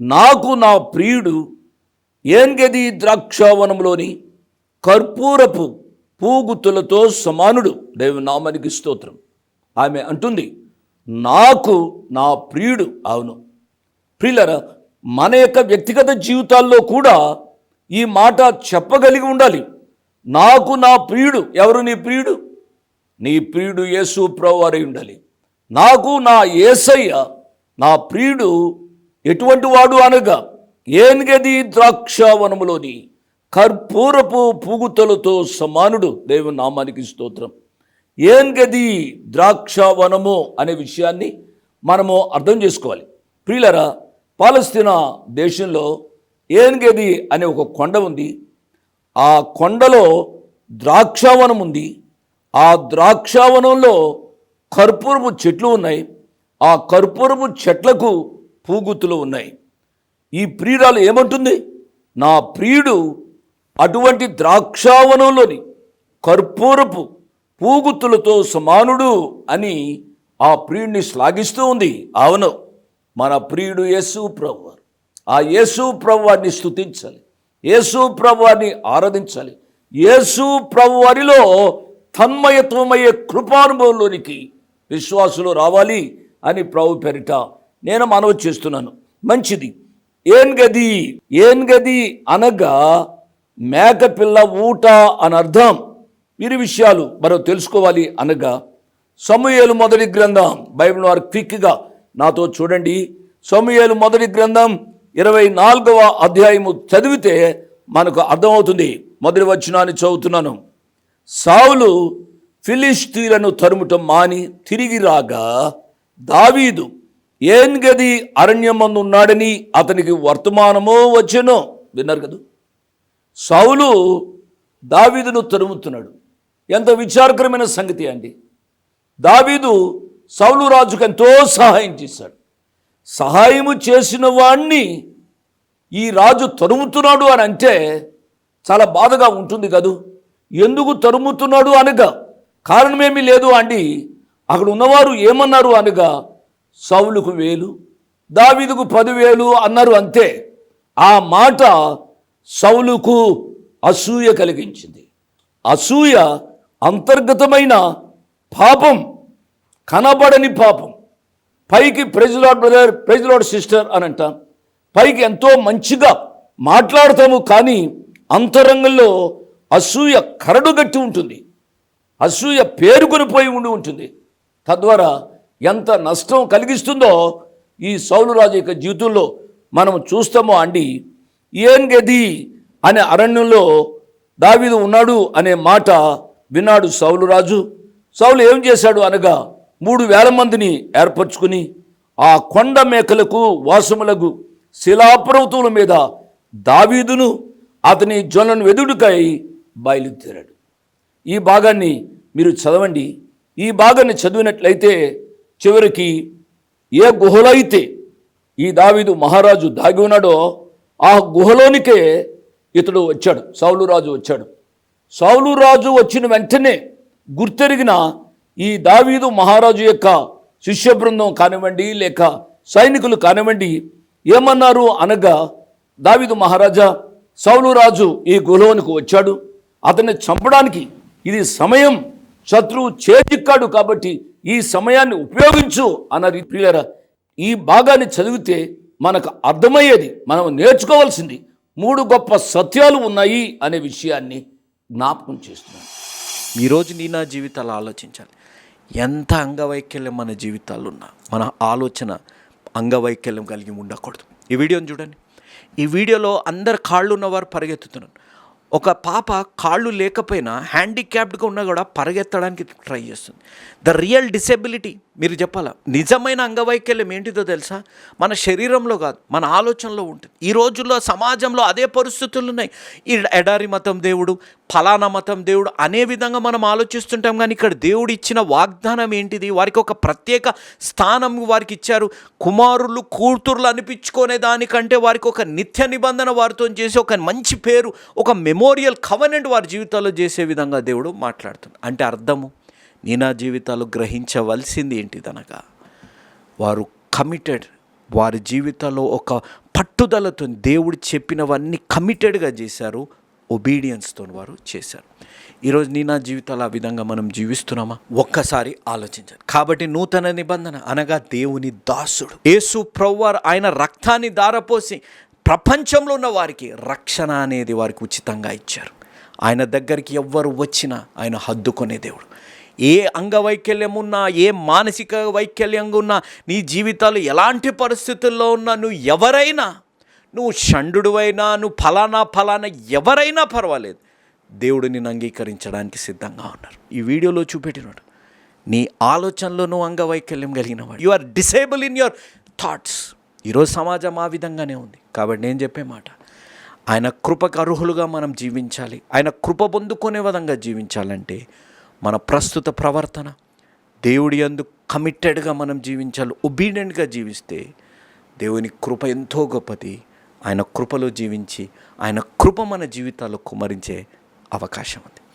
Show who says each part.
Speaker 1: నాకు నా ప్రియుడు ఏంగది ద్రాక్షావనంలోని కర్పూరపు పూగుతులతో సమానుడు. దేవు నామానికి స్తోత్రం. ఆమె అంటుంది నాకు నా ప్రియుడు. అవును. ప్రియులరా మన యొక్క వ్యక్తిగత జీవితాల్లో కూడా ఈ మాట చెప్పగలిగి ఉండాలి. నాకు నా ప్రియుడు. ఎవరు నీ ప్రియుడు? నీ ప్రియుడు యేసు ప్రవారై ఉండాలి. నాకు నా ఏసయ్య నా ప్రియుడు ఎటువంటి వాడు అనగా ఏన్గది ద్రాక్షావనములోని కర్పూరపు పూగుతలతో సమానుడు దేవుని నామానికి స్తోత్రం. ఏన్గది ద్రాక్షావనము అనే విషయాన్ని మనము అర్థం చేసుకోవాలి. ప్రియులరా పాలస్తీనా దేశంలో ఏన్గది అనే ఒక కొండ ఉంది. ఆ కొండలో ద్రాక్షావనం ఉంది. ఆ ద్రాక్షావనంలో కర్పూరపు చెట్లు ఉన్నాయి. ఆ కర్పూరపు చెట్లకు పూగుత్తులు ఉన్నాయి. ఈ ప్రియురాలు ఏమంటుంది? నా ప్రియుడు అటువంటి ద్రాక్షావనంలోని కర్పూరపు పూగుత్తులతో సమానుడు అని ఆ ప్రియుడిని శ్లాఘిస్తూ ఉంది. అవును మన ప్రియుడు యేసు ప్రభు ఆ యేసు ప్రభువారిని స్తుతించాలి. యేసు ప్రభువారిని ఆరాధించాలి. యేసు ప్రభువారిలో తన్మయత్వమయ్యే కృపానుభవంలోనికి విశ్వాసులు రావాలి అని ప్రభు పెరిట నేను మనవి చేస్తున్నాను. మంచిది. ఏం గది? ఏం గది అనగా మేకపిల్ల ఊట అని అర్థం. వీరి విషయాలు మనం తెలుసుకోవాలి అనగా సమూహలు మొదటి గ్రంథం. బైబిల్ వారు క్విక్గా నాతో చూడండి. సమూహలు మొదటి గ్రంథం ఇరవై నాలుగవ అధ్యాయము చదివితే మనకు అర్థమవుతుంది. మొదటి వచ్చినాన్ని చదువుతున్నాను. సావులు ఫిలిస్తీన్లను తరుముటం మాని తిరిగి రాగా దావీదు ఏన్గది అరణ్యమందు ఉన్నాడని అతనికి వర్తమానమో వచ్చెనో విన్నారు కదా. సౌలు దావీదును తరుముతున్నాడు. ఎంత విచారకరమైన సంగతి అండి. దావీదు సౌలు రాజుకు ఎంతో సహాయం చేశాడు. సహాయము చేసిన వాణ్ణి ఈ రాజు తరుముతున్నాడు అని అంటే చాలా బాధగా ఉంటుంది కదూ. ఎందుకు తరుముతున్నాడు అనగా కారణమేమీ లేదు అండి. అక్కడ ఉన్నవారు ఏమన్నారు అనగా సౌలుకు వేలు దావీదుకు పదివేలు అన్నారు అంతే. ఆ మాట సౌలుకు అసూయ కలిగించింది. అసూయ అంతర్గతమైన పాపం కనబడని పాపం. పైకి ప్రెజలాడ్ బ్రదర్ ప్రెజలాడ్ సిస్టర్ అని అంటాం. పైకి ఎంతో మంచిగా మాట్లాడతాము కానీ అంతరంగంలో అసూయ కరడుగట్టి ఉంటుంది. అసూయ పేరుకొని పోయి ఉండి ఉంటుంది. తద్వారా ఎంత నష్టం కలిగిస్తుందో ఈ సౌలురాజు యొక్క జీవితంలో మనం చూస్తామో అండి. ఏం గది అనే అరణ్యంలో దావీదు ఉన్నాడు అనే మాట విన్నాడు సౌలురాజు సౌలు ఏం చేశాడు అనగా మూడు వేల మందిని ఏర్పరచుకుని ఆ కొండ మేకలకు వాసములకు శిలాపర్వతముల మీద దావీదును అతని జొన్నను వెదుడుకై బయలుదేరాడు. ఈ భాగాన్ని మీరు చదవండి. ఈ భాగాన్ని చదివినట్లయితే చివరికి ఏ గుహలో అయితే ఈ దావీదు మహారాజు దాగి ఉన్నాడో ఆ గుహలోనికే ఇతడు వచ్చాడు సౌలు రాజు వచ్చాడు. సౌలు రాజు వచ్చిన వెంటనే గుర్తెరిగిన ఈ దావీదు మహారాజు యొక్క శిష్య బృందం కానివ్వండి లేక సైనికులు కానివ్వండి ఏమన్నారు అనగా దావీదు మహారాజా సౌలురాజు ఈ గుహలోనికి వచ్చాడు. అతన్ని చంపడానికి ఇది సమయం శత్రువు చేజిక్కాడు కాబట్టి ఈ సమయాన్ని ఉపయోగించు అన్నది ప్రియులరా ఈ భాగాన్ని చదివితే మనకు అర్థమయ్యేది మనం నేర్చుకోవాల్సింది మూడు గొప్ప సత్యాలు ఉన్నాయి అనే విషయాన్ని జ్ఞాపకం చేస్తున్నాను.
Speaker 2: ఈరోజు నీ నా జీవితాలు ఆలోచించాలి. ఎంత అంగవైకల్యం మన జీవితాలు ఉన్నా మన ఆలోచన అంగవైకల్యం కలిగి ఉండకూడదు. ఈ వీడియోని చూడండి. ఈ వీడియోలో అందరు కాళ్ళు ఉన్నవారు పరిగెత్తుతున్నారు. ఒక పాప కాళ్ళు లేకపోయినా హ్యాండిక్యాప్డ్గా ఉన్నా కూడా పరిగెత్తడానికి ట్రై చేస్తుంది. ద రియల్ డిసెబిలిటీ మీరు చెప్పాలా? నిజమైన అంగవైకల్యం ఏంటిదో తెలుసా? మన శరీరంలో కాదు మన ఆలోచనలో ఉంటుంది. ఈ రోజుల్లో సమాజంలో అదే పరిస్థితులు ఉన్నాయి. ఈ ఎడారి మతం దేవుడు ఫలానా మతం దేవుడు అనే విధంగా మనం ఆలోచిస్తుంటాం కానీ ఇక్కడ దేవుడు ఇచ్చిన వాగ్దానం ఏంటిది? వారికి ఒక ప్రత్యేక స్థానం వారికి ఇచ్చారు. కుమారులు కూతుర్లు అనిపించుకునే దానికంటే వారికి ఒక నిత్య నిబంధన వారితో చేసి ఒక మంచి పేరు ఒక మెమోరియల్ కవనెంట్ వారి జీవితాల్లో చేసే విధంగా దేవుడు మాట్లాడుతున్నాడు అంటే అర్థము నీ నా జీవితాలు గ్రహించవలసింది ఏంటిదనగా వారు కమిటెడ్ వారి జీవితంలో ఒక పట్టుదలతో దేవుడు చెప్పినవన్నీ కమిటెడ్గా చేశారు. ఒబీడియన్స్తో వారు చేశారు. ఈరోజు నీ నా జీవితాలు ఆ విధంగా మనం జీవిస్తున్నామా? ఒక్కసారి ఆలోచించాలి కాబట్టి నూతన నిబంధన అనగా దేవుని దాసుడు. యేసు ప్రవ్వారు ఆయన రక్తాన్ని దారపోసి ప్రపంచంలో ఉన్న వారికి రక్షణ అనేది వారికి ఉచితంగా ఇచ్చారు. ఆయన దగ్గరికి ఎవ్వరు వచ్చినా ఆయన హద్దుకునే దేవుడు. ఏ అంగవైకల్యం ఉన్నా ఏ మానసిక వైకల్యంగా ఉన్నా నీ జీవితాలు ఎలాంటి పరిస్థితుల్లో ఉన్నా నువ్వు ఎవరైనా నువ్వు షండుడువైనా నువ్వు ఫలానా ఫలానా ఎవరైనా పర్వాలేదు. దేవుడు నిన్ను అంగీకరించడానికి సిద్ధంగా ఉన్నారు. ఈ వీడియోలో చూపెట్టినాడు నీ ఆలోచనలో నువ్వు అంగవైకల్యం కలిగిన వాడు. You are disable in your thoughts ఈరోజు సమాజం ఆ విధంగానే ఉంది. కాబట్టి నేను చెప్పే మాట ఆయన కృపకు అర్హులుగా మనం జీవించాలి. ఆయన కృప పొందుకునే విధంగా జీవించాలంటే మన ప్రస్తుత ప్రవర్తన దేవుడి అందు కమిటెడ్గా మనం జీవించాలి ఒబీడియంట్గా జీవిస్తే దేవుని కృప ఎంతో గొప్పది. ఆయన కృపలో జీవించి ఆయన కృప మన జీవితాల్లో కుమరించే అవకాశం ఉంది